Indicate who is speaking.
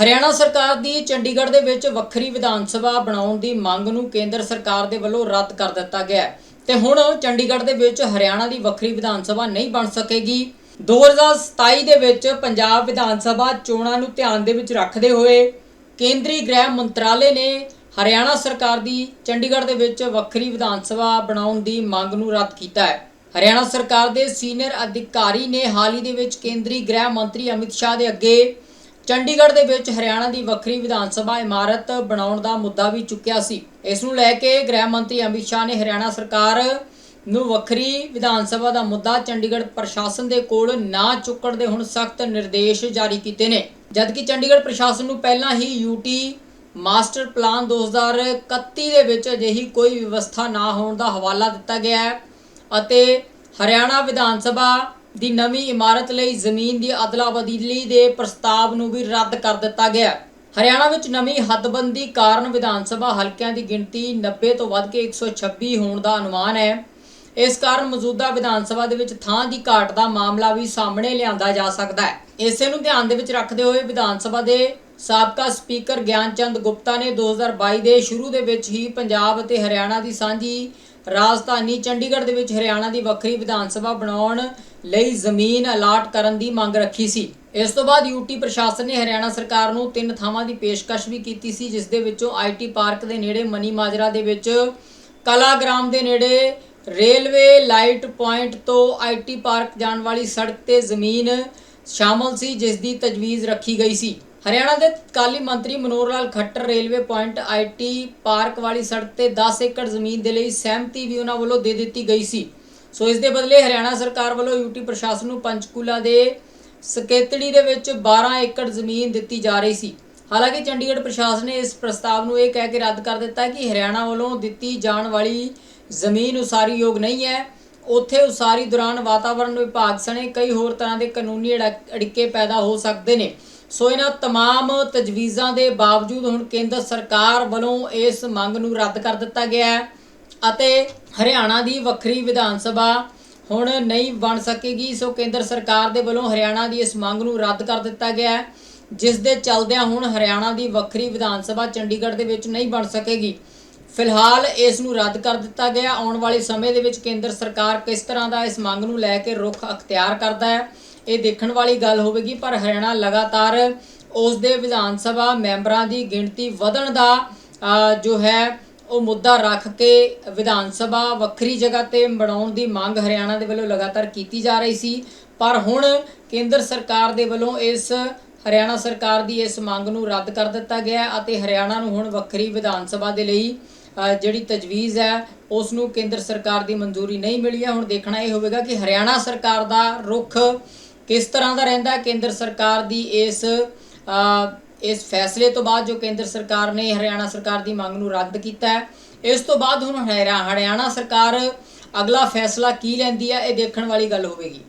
Speaker 1: ਹਰਿਆਣਾ ਸਰਕਾਰ ਦੀ ਚੰਡੀਗੜ੍ਹ ਦੇ ਵਿੱਚ ਵੱਖਰੀ ਵਿਧਾਨ ਸਭਾ ਬਣਾਉਣ ਦੀ ਮੰਗ ਨੂੰ ਕੇਂਦਰ ਸਰਕਾਰ ਦੇ ਵੱਲੋਂ ਰੱਦ ਕਰ ਦਿੱਤਾ ਗਿਆ ਹੈ। ਤੇ ਹੁਣ ਚੰਡੀਗੜ੍ਹ ਦੇ ਵਿੱਚ ਹਰਿਆਣਾ ਦੀ ਵੱਖਰੀ ਵਿਧਾਨ ਸਭਾ ਨਹੀਂ ਬਣ ਸਕੇਗੀ। 2027 ਦੇ ਵਿੱਚ ਪੰਜਾਬ ਵਿਧਾਨ ਸਭਾ ਚੋਣਾਂ ਨੂੰ ਧਿਆਨ ਦੇ ਵਿੱਚ ਰੱਖਦੇ ਹੋਏ ਕੇਂਦਰੀ ਗ੍ਰਹਿ ਮੰਤਰਾਲੇ ਨੇ ਹਰਿਆਣਾ ਸਰਕਾਰ ਦੀ ਚੰਡੀਗੜ੍ਹ ਦੇ ਵਿੱਚ ਵੱਖਰੀ ਵਿਧਾਨ ਸਭਾ ਬਣਾਉਣ ਦੀ ਮੰਗ ਨੂੰ ਰੱਦ ਕੀਤਾ ਹੈ। ਹਰਿਆਣਾ ਸਰਕਾਰ ਦੇ ਸੀਨੀਅਰ ਅਧਿਕਾਰੀ ਨੇ ਹਾਲ ਹੀ ਦੇ ਵਿੱਚ ਕੇਂਦਰੀ ਗ੍ਰਹਿ ਮੰਤਰੀ ਅਮਿਤ ਸ਼ਾਹ ਦੇ ਅੱਗੇ ਚੰਡੀਗੜ੍ਹ ਦੇ ਵਿੱਚ ਹਰਿਆਣਾ ਦੀ ਵੱਖਰੀ ਵਿਧਾਨ ਸਭਾ ਇਮਾਰਤ ਬਣਾਉਣ ਦਾ ਮੁੱਦਾ ਵੀ ਚੁੱਕਿਆ ਸੀ। ਇਸ ਨੂੰ ਲੈ ਕੇ ਗ੍ਰਹਿ ਮੰਤਰੀ ਅਮਿਤ ਸ਼ਾਹ ਨੇ ਹਰਿਆਣਾ ਸਰਕਾਰ ਨੂੰ ਵੱਖਰੀ ਵਿਧਾਨ ਸਭਾ ਦਾ ਮੁੱਦਾ ਚੰਡੀਗੜ੍ਹ ਪ੍ਰਸ਼ਾਸਨ ਦੇ ਕੋਲ ਨਾ ਚੁੱਕਣ ਦੇ ਹੁਣ ਸਖਤ ਨਿਰਦੇਸ਼ ਜਾਰੀ ਕੀਤੇ ਨੇ। ਜਦਕਿ ਚੰਡੀਗੜ੍ਹ ਪ੍ਰਸ਼ਾਸਨ ਨੂੰ ਪਹਿਲਾਂ ਹੀ ਯੂਟੀ ਮਾਸਟਰ ਪਲਾਨ 2031 ਦੇ ਵਿੱਚ ਅਜਿਹੀ ਕੋਈ ਵਿਵਸਥਾ ਨਾ ਹੋਣ ਦਾ ਹਵਾਲਾ ਦਿੱਤਾ ਗਿਆ ਹੈ ਅਤੇ ਹਰਿਆਣਾ ਵਿਧਾਨ ਸਭਾ ਦੀ ਨਵੀਂ ਇਮਾਰਤ ਲਈ ਜ਼ਮੀਨ ਦੀ ਅਦਲਾ ਬਦਲੀ ਦੇ ਪ੍ਰਸਤਾਵ ਨੂੰ ਵੀ ਰੱਦ ਕਰ ਦਿੱਤਾ ਗਿਆ ਹਰਿਆਣਾ ਵਿੱਚ ਨਵੀਂ ਹੱਦਬੰਦੀ ਕਾਰਨ ਵਿਧਾਨ ਸਭਾ ਹਲਕਿਆਂ ਦੀ ਗਿਣਤੀ 90 ਤੋਂ ਵੱਧ ਕੇ 126 ਹੋਣ ਦਾ ਅਨੁਮਾਨ ਹੈ। ਇਸ ਕਾਰਨ ਮੌਜੂਦਾ ਵਿਧਾਨ ਸਭਾ ਦੇ ਵਿੱਚ ਥਾਂ ਦੀ ਘਾਟ ਦਾ ਮਾਮਲਾ ਵੀ ਸਾਹਮਣੇ ਲਿਆਂਦਾ ਜਾ ਸਕਦਾ ਹੈ। ਇਸੇ ਨੂੰ ਧਿਆਨ ਦੇ ਵਿੱਚ ਰੱਖਦੇ ਹੋਏ ਵਿਧਾਨ ਸਭਾ ਦੇ ਸਾਬਕਾ ਸਪੀਕਰ ਗਿਆਨਚੰਦ ਗੁਪਤਾ ਨੇ 2022 ਦੇ ਸ਼ੁਰੂ ਦੇ ਵਿੱਚ ਹੀ ਪੰਜਾਬ ਅਤੇ ਹਰਿਆਣਾ ਦੀ ਸਾਂਝੀ ਰਾਜਧਾਨੀ ਚੰਡੀਗੜ੍ਹ ਦੇ ਵਿੱਚ ਹਰਿਆਣਾ ਦੀ ਵੱਖਰੀ ਵਿਧਾਨ ਸਭਾ ਬਣਾਉਣ ਲਈ ਜ਼ਮੀਨ ਅਲਾਟ ਕਰਨ ਦੀ ਮੰਗ ਰੱਖੀ ਸੀ। ਇਸ ਤੋਂ ਬਾਅਦ ਯੂਟੀ ਪ੍ਰਸ਼ਾਸਨ ਨੇ ਹਰਿਆਣਾ ਸਰਕਾਰ ਨੂੰ ਤਿੰਨ ਥਾਵਾਂ ਦੀ ਪੇਸ਼ਕਸ਼ ਵੀ ਕੀਤੀ ਸੀ, ਜਿਸ ਦੇ ਵਿੱਚੋਂ ਆਈਟੀ ਪਾਰਕ ਦੇ ਨੇੜੇ ਮਨੀ ਮਾਜਰਾ ਦੇ ਵਿੱਚ, ਕਲਾਗ੍ਰਾਮ ਦੇ ਨੇੜੇ ਰੇਲਵੇ ਲਾਈਟ ਪੁਆਇੰਟ ਤੋਂ ਆਈਟੀ ਪਾਰਕ ਜਾਣ ਵਾਲੀ ਸੜਕ ਤੇ ਜ਼ਮੀਨ ਸ਼ਾਮਲ ਸੀ, ਜਿਸ ਦੀ ਤਜਵੀਜ਼ ਰੱਖੀ ਗਈ ਸੀ। ਹਰਿਆਣਾ ਦੇ ਕਾਲੀ ਮੰਤਰੀ Manohar Lal Khattar railway point IT park ਵਾਲੀ ਸੜਕ ਤੇ 10 ਏਕੜ ਜ਼ਮੀਨ ਦੇ ਲਈ ਸਹਿਮਤੀ ਵੀ ਉਹਨਾਂ ਵੱਲੋਂ ਦੇ ਦਿੱਤੀ ਗਈ ਸੀ। ਸੋ ਇਸ ਦੇ ਬਦਲੇ ਹਰਿਆਣਾ ਸਰਕਾਰ ਵੱਲੋਂ ਯੂਟੀ ਪ੍ਰਸ਼ਾਸਨ ਨੂੰ ਪੰਚਕੂਲਾ ਦੇ ਸਕੇਤੜੀ ਦੇ ਵਿੱਚ 12 ਏਕੜ ਜ਼ਮੀਨ ਦਿੱਤੀ ਜਾ ਰਹੀ ਸੀ। ਹਾਲਾਂਕਿ ਚੰਡੀਗੜ੍ਹ ਪ੍ਰਸ਼ਾਸਨ ਨੇ ਇਸ ਪ੍ਰਸਤਾਵ ਨੂੰ ਇਹ ਕਹਿ ਕੇ ਰੱਦ ਕਰ ਦਿੱਤਾ ਕਿ ਹਰਿਆਣਾ ਵੱਲੋਂ ਦਿੱਤੀ ਜਾਣ ਵਾਲੀ ਜ਼ਮੀਨ ਉਸਾਰੀ ਯੋਗ ਨਹੀਂ ਹੈ। ਉੱਥੇ ਉਸਾਰੀ ਦੌਰਾਨ ਵਾਤਾਵਰਣ ਵਿਭਾਗ ਸਣੇ ਕਈ ਹੋਰ ਤਰ੍ਹਾਂ ਦੇ ਕਾਨੂੰਨੀ ਅੜਕ- ਅੜਿੱਕੇ ਪੈਦਾ ਹੋ ਸਕਦੇ ਨੇ। ਸੋ ਇਹਨਾਂ तमाम ਤਜਵੀਜ਼ਾਂ ਦੇ ਬਾਵਜੂਦ ਹੁਣ ਕੇਂਦਰ ਸਰਕਾਰ ਵੱਲੋਂ ਇਸ ਮੰਗ ਨੂੰ ਰੱਦ ਕਰ ਦਿੱਤਾ ਗਿਆ ਹੈ ਅਤੇ ਹਰਿਆਣਾ ਦੀ ਵੱਖਰੀ ਵਿਧਾਨ ਸਭਾ ਹੁਣ ਨਹੀਂ ਬਣ ਸਕੇਗੀ ਸੋ ਕੇਂਦਰ ਸਰਕਾਰ ਦੇ ਵੱਲੋਂ ਹਰਿਆਣਾ ਦੀ ਇਸ ਮੰਗ ਨੂੰ ਰੱਦ ਕਰ ਦਿੱਤਾ ਗਿਆ ਹੈ ਜਿਸ ਦੇ ਚੱਲਦਿਆਂ ਹੁਣ ਹਰਿਆਣਾ ਦੀ ਵੱਖਰੀ ਵਿਧਾਨ ਸਭਾ ਚੰਡੀਗੜ੍ਹ ਦੇ ਵਿੱਚ ਨਹੀਂ ਬਣ ਸਕੇਗੀ ਫਿਲਹਾਲ ਇਸ ਨੂੰ ਰੱਦ ਕਰ ਦਿੱਤਾ ਗਿਆ ਆਉਣ ਵਾਲੇ ਸਮੇਂ ਦੇ ਵਿੱਚ ਕੇਂਦਰ ਸਰਕਾਰ ਕਿਸ ਤਰ੍ਹਾਂ ਦਾ ਇਸ ਮੰਗ ਨੂੰ ਲੈ ਕੇ ਰੁਖ ਅਖਤਿਆਰ ਕਰਦਾ ਹੈ ਇਹ ਦੇਖਣ ਵਾਲੀ ਗੱਲ ਹੋਵੇਗੀ, ਪਰ ਹਰਿਆਣਾ ਲਗਾਤਾਰ ਉਸ ਦੇ ਵਿਧਾਨ ਸਭਾ ਮੈਂਬਰਾਂ ਦੀ ਗਿਣਤੀ ਵਧਣ ਦਾ ਜੋ ਹੈ, ਉਹ ਮੁੱਦਾ ਰੱਖ ਕੇ ਵਿਧਾਨ ਸਭਾ ਵੱਖਰੀ ਜਗ੍ਹਾ ਤੇ ਬਣਾਉਣ ਦੀ ਮੰਗ ਹਰਿਆਣਾ ਦੇ ਵੱਲੋਂ ਲਗਾਤਾਰ ਕੀਤੀ ਜਾ ਰਹੀ ਸੀ। ਪਰ ਹੁਣ ਕੇਂਦਰ ਸਰਕਾਰ ਦੇ ਵੱਲੋਂ ਇਸ, ਹਰਿਆਣਾ ਸਰਕਾਰ ਦੀ ਇਸ ਮੰਗ ਨੂੰ ਰੱਦ ਕਰ ਦਿੱਤਾ ਗਿਆ ਅਤੇ ਹਰਿਆਣਾ ਨੂੰ ਹੁਣ ਵੱਖਰੀ ਵਿਧਾਨ ਸਭਾ ਦੇ ਲਈ ਜਿਹੜੀ ਤਜਵੀਜ਼ ਹੈ ਉਸ ਨੂੰ ਕੇਂਦਰ ਸਰਕਾਰ ਦੀ ਮਨਜ਼ੂਰੀ ਨਹੀਂ ਮਿਲੀ ਹੈ। ਹੁਣ ਦੇਖਣਾ ਇਹ ਹੋਵੇਗਾ ਕਿ ਹਰਿਆਣਾ ਸਰਕਾਰ ਦਾ ਰੁਖ ਕਿਸ ਤਰ੍ਹਾਂ ਦਾ ਰਹਿੰਦਾ ਕੇਂਦਰ ਸਰਕਾਰ ਦੀ ਇਸ ਇਸ ਫੈਸਲੇ ਤੋਂ ਬਾਅਦ ਜੋ ਕੇਂਦਰ ਸਰਕਾਰ ਨੇ ਹਰਿਆਣਾ ਸਰਕਾਰ ਦੀ ਮੰਗ ਨੂੰ ਰੱਦ ਕੀਤਾ ਹੈ, ਇਸ ਤੋਂ ਬਾਅਦ ਹੁਣ ਹਰਿਆਣਾ ਸਰਕਾਰ ਅਗਲਾ ਫੈਸਲਾ ਕੀ ਲੈਂਦੀ ਹੈ? ਇਹ ਦੇਖਣ ਵਾਲੀ ਗੱਲ ਹੋਵੇਗੀ।